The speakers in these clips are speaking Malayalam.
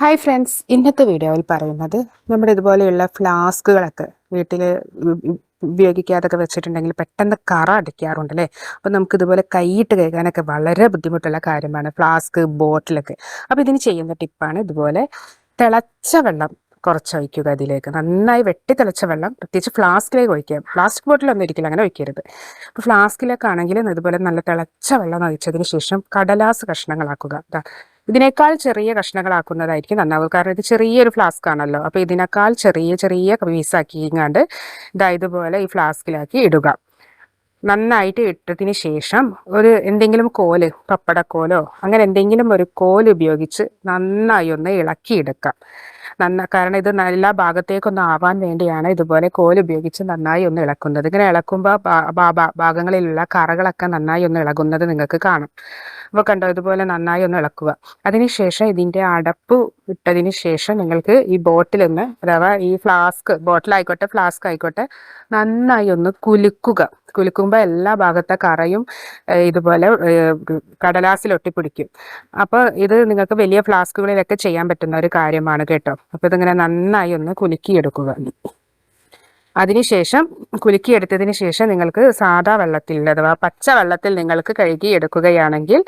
ഹായ് ഫ്രണ്ട്സ് ഇന്നത്തെ വീഡിയോയിൽ പറയുന്നത് നമ്മുടെ ഇതുപോലെയുള്ള ഫ്ലാസ്കുകളൊക്കെ വീട്ടിൽ ഉപയോഗിക്കാതൊക്കെ വെച്ചിട്ടുണ്ടെങ്കിൽ പെട്ടെന്ന് കറ അടിക്കാറുണ്ട് അല്ലേ? അപ്പോൾ നമുക്ക് ഇതുപോലെ കൈയിട്ട് കഴുകാനൊക്കെ വളരെ ബുദ്ധിമുട്ടുള്ള കാര്യമാണ് ഫ്ലാസ്ക് ബോട്ടിലൊക്കെ. അപ്പോൾ ഇതിന് ചെയ്യുന്ന ടിപ്പാണ് ഇതുപോലെ തിളച്ച വെള്ളം കുറച്ച് ഒഴിക്കുക അതിലേക്ക്. നന്നായി വെട്ടി തിളച്ച വെള്ളം പ്രത്യേകിച്ച് ഫ്ലാസ്കിലേക്ക് ഒഴിക്കുക. പ്ലാസ്റ്റിക് ബോട്ടിലൊന്നും ഒരിക്കലും അങ്ങനെ ഒഴിക്കരുത്. അപ്പോൾ ഫ്ലാസ്കിലേക്കാണെങ്കിൽ ഇതുപോലെ നല്ല തിളച്ച വെള്ളം ഒഴിച്ചതിന് ശേഷം കടലാസ് കഷ്ണങ്ങളാക്കുക. ഇതിനേക്കാൾ ചെറിയ കഷ്ണങ്ങളാക്കുന്നതായിരിക്കും നന്നാവുക. കാരണം ഇത് ചെറിയൊരു ഫ്ലാസ്ക് ആണല്ലോ. അപ്പോൾ ഇതിനേക്കാൾ ചെറിയ ചെറിയ പീസാക്കി ഇങ്ങാണ്ട് ഇതാ ഇതുപോലെ ഈ ഫ്ലാസ്കിലാക്കി ഇടുക. നന്നായിട്ട് ഇട്ടതിന് ശേഷം ഒരു എന്തെങ്കിലും കോൽ പപ്പടക്കോലോ അങ്ങനെ എന്തെങ്കിലും ഒരു കോൽ ഉപയോഗിച്ച് നന്നായി ഒന്ന് ഇളക്കിയെടുക്കാം നന്ന കാരണം ഇത് നല്ല ഭാഗത്തേക്കൊന്നും ആവാൻ വേണ്ടിയാണ് ഇതുപോലെ കോൽ ഉപയോഗിച്ച് നന്നായി ഒന്ന് ഇളക്കുന്നത്. ഇങ്ങനെ ഇളക്കുമ്പോൾ ഭാഗങ്ങളിലുള്ള കറകളൊക്കെ നന്നായി ഒന്ന് ഇളകുന്നത് നിങ്ങൾക്ക് കാണാം. അപ്പോൾ കണ്ടോ ഇതുപോലെ നന്നായി ഒന്ന് ഇളക്കുക. അതിനുശേഷം ഇതിന്റെ അടപ്പ് ഇട്ടതിന് ശേഷം നിങ്ങൾക്ക് ഈ ബോട്ടിൽ ഒന്ന് അഥവാ ഈ ഫ്ലാസ്ക് ബോട്ടിലായിക്കോട്ടെ ഫ്ലാസ്ക് ആയിക്കോട്ടെ നന്നായി ഒന്ന് കുലുക്കുക. കുലുക്കുമ്പോൾ എല്ലാ ഭാഗത്തെ കറയും ഇതുപോലെ കടലാസിൽ ഒട്ടിപ്പിടിക്കും. അപ്പോൾ ഇത് നിങ്ങൾക്ക് വലിയ ഫ്ലാസ്കുകളിലൊക്കെ ചെയ്യാൻ പറ്റുന്ന ഒരു കാര്യമാണ് കേട്ടോ. അപ്പോൾ ഇതിങ്ങനെ നന്നായി ഒന്ന് കുലുക്കിയെടുക്കുക. അതിനുശേഷം കുലുക്കിയെടുത്തതിന് ശേഷം നിങ്ങൾക്ക് സാധാ വെള്ളത്തിൽ അഥവാ പച്ച വെള്ളത്തിൽ നിങ്ങൾക്ക് കഴുകി എടുക്കുകയാണെങ്കിൽ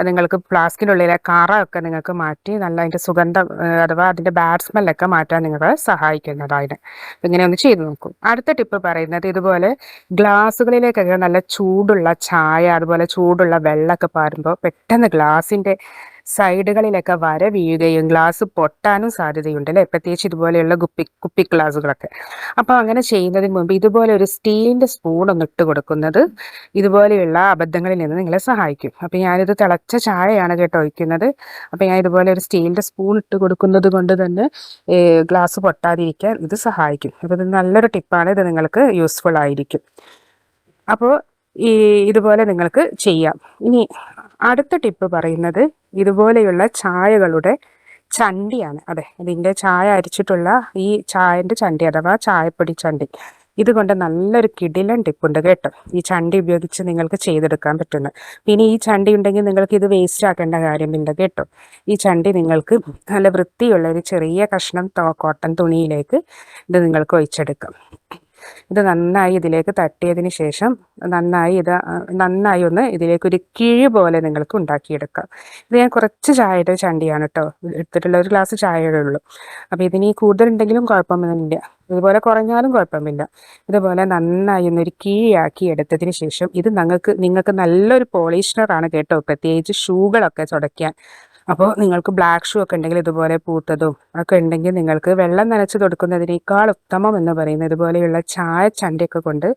നിങ്ങൾക്ക് ഫ്ലാസ്കിനുള്ളിലെ ഒക്കെ നിങ്ങൾക്ക് മാറ്റി നല്ല അതിന്റെ സുഗന്ധം അഥവാ അതിന്റെ ബാഡ് സ്മെല്ലൊക്കെ മാറ്റാൻ നിങ്ങളെ സഹായിക്കുന്നതാണ് ഇങ്ങനെ ഒന്ന് ചെയ്തു നോക്കും. അടുത്ത ടിപ്പ് പറയുന്നത് ഇതുപോലെ ഗ്ലാസ്സുകളിലേക്കൊക്കെ നല്ല ചൂടുള്ള ചായ അതുപോലെ ചൂടുള്ള വെള്ളമൊക്കെ പാരുമ്പോൾ പെട്ടെന്ന് ഗ്ലാസിന്റെ സൈഡുകളിലൊക്കെ വര വീഴുകയും ഗ്ലാസ് പൊട്ടാനും സാധ്യതയുണ്ട് അല്ലേ പ്രത്യേകിച്ച് ഇതുപോലെയുള്ള കുപ്പി കുപ്പി ഗ്ലാസുകളൊക്കെ അപ്പോൾ അങ്ങനെ ചെയ്യുന്നതിന് മുമ്പ് ഇതുപോലെ ഒരു സ്റ്റീലിന്റെ സ്പൂൺ ഒന്ന് ഇട്ട് കൊടുക്കുന്നത് ഇതുപോലെയുള്ള അബദ്ധങ്ങളിൽ നിന്ന് നിങ്ങളെ സഹായിക്കും. അപ്പോൾ ഞാനിത് തിളച്ച ചായയാണ് കേട്ടോ ഒഴിക്കുന്നത്. അപ്പോൾ ഞാൻ ഇതുപോലെ ഒരു സ്റ്റീലിന്റെ സ്പൂൺ ഇട്ട് കൊടുക്കുന്നത് കൊണ്ട് തന്നെ ഗ്ലാസ് പൊട്ടാതിരിക്കാൻ ഇത് സഹായിക്കും. അപ്പോൾ ഇത് നല്ലൊരു ടിപ്പാണ്. ഇത് നിങ്ങൾക്ക് യൂസ്ഫുൾ ആയിരിക്കും. അപ്പോൾ ഈ ഇതുപോലെ നിങ്ങൾക്ക് ചെയ്യാം. ഇനി അടുത്ത ടിപ്പ് പറയുന്നത് ഇതുപോലെയുള്ള ചായകളുടെ ചണ്ടിയാണ്. അതെ ഇതിന്റെ ചായ അരിച്ചിട്ടുള്ള ഈ ചായന്റെ ചണ്ടി അഥവാ ചായപ്പൊടി ചണ്ടി. ഇതുകൊണ്ട് നല്ലൊരു കിടിലൻ ടിപ്പുണ്ട് കേട്ടോ. ഈ ചണ്ടി ഉപയോഗിച്ച് നിങ്ങൾക്ക് ചെയ്തെടുക്കാൻ പറ്റുന്ന. പിന്നെ ഈ ചണ്ടി ഉണ്ടെങ്കിൽ നിങ്ങൾക്ക് ഇത് വേസ്റ്റ് ആക്കേണ്ട കാര്യമില്ല കേട്ടോ. ഈ ചണ്ടി നിങ്ങൾക്ക് നല്ല വൃത്തിയുള്ള ഒരു ചെറിയ കഷ്ണം കോട്ടൺ തുണിയിലേക്ക് ഇത് നിങ്ങൾക്ക് ഒഴിച്ചെടുക്കാം. ഇത് നന്നായി ഇതിലേക്ക് തട്ടിയതിന് ശേഷം നന്നായി ഇത് നന്നായി ഒന്ന് ഇതിലേക്ക് ഒരു കിഴി പോലെ നിങ്ങൾക്ക് ഉണ്ടാക്കിയെടുക്കാം. ഇത് ഞാൻ കുറച്ച് ചായയുടെ ചണ്ടിയാണ് കേട്ടോ എടുത്തിട്ടുള്ള ഒരു ഗ്ലാസ് ചായയുടെ ഉള്ളൂ. അപ്പോൾ ഇതിന് കൂടുതലുണ്ടെങ്കിലും കുഴപ്പമൊന്നുമില്ല. ഇതുപോലെ കുറഞ്ഞാലും കുഴപ്പമില്ല. ഇതുപോലെ നന്നായി ഒന്നൊരു കീഴിയാക്കി എടുത്തതിന് ശേഷം ഇത് നിങ്ങൾക്ക് നിങ്ങൾക്ക് നല്ലൊരു പോളിഷണറാണ് കേട്ടോ. പ്രത്യേകിച്ച് ഷൂകളൊക്കെ ചുടയ്ക്കാൻ. അപ്പോൾ നിങ്ങൾക്ക് ബ്ലാക്ക് ഷൂ ഒക്കെ ഉണ്ടെങ്കിൽ ഇതുപോലെ പൂത്തതും ഒക്കെ ഉണ്ടെങ്കിൽ നിങ്ങൾക്ക് വെള്ളം നനച്ച് കൊടുക്കുന്നതിനേക്കാൾ ഉത്തമം എന്ന് പറയുന്നത് ഇതുപോലെയുള്ള ചായ ചണ്ടയൊക്കെ കൊണ്ട്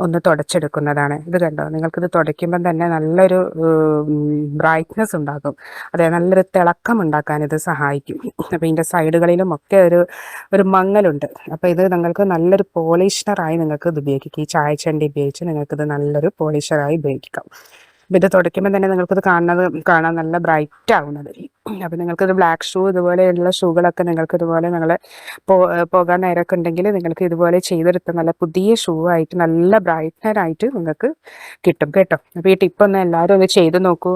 ഒന്ന് തുടച്ചെടുക്കുന്നതാണ്. ഇത് കണ്ടോ? നിങ്ങൾക്കിത് തുടയ്ക്കുമ്പം തന്നെ നല്ലൊരു ബ്രൈറ്റ്നെസ് ഉണ്ടാകും. അതായത് നല്ലൊരു തിളക്കം ഉണ്ടാക്കാൻ ഇത് സഹായിക്കും. അപ്പോൾ ഇതിന്റെ സൈഡുകളിലും ഒക്കെ ഒരു ഒരു മങ്ങലുണ്ട്. അപ്പോൾ ഇത് നിങ്ങൾക്ക് നല്ലൊരു പോളിഷണറായി നിങ്ങൾക്ക് ഇത് ഉപയോഗിക്കാം. ഈ ചായ ചണ്ടി ഉപയോഗിച്ച് നിങ്ങൾക്കിത് നല്ലൊരു പോളിഷറായി ഉപയോഗിക്കാം. അപ്പോൾ ഇത് തുടയ്ക്കുമ്പോൾ തന്നെ നിങ്ങൾക്കത് കാണുന്നത് കാണാൻ നല്ല ബ്രൈറ്റ് ആവുന്നത്. അപ്പോൾ നിങ്ങൾക്കിത് ബ്ലാക്ക് ഷൂ ഇതുപോലെയുള്ള ഷൂകളൊക്കെ നിങ്ങൾക്ക് ഇതുപോലെ നിങ്ങൾ പോകാൻ നേരമൊക്കെ ഉണ്ടെങ്കിൽ നിങ്ങൾക്ക് ഇതുപോലെ ചെയ്തെടുത്ത നല്ല പുതിയ ഷൂ ആയിട്ട് നല്ല ബ്രൈറ്റ്നർ ആയിട്ട് നിങ്ങൾക്ക് കിട്ടും കേട്ടോ. അപ്പോൾ ഈ ടിപ്പൊന്ന് എല്ലാവരും ഒന്ന് ചെയ്ത് നോക്കൂ.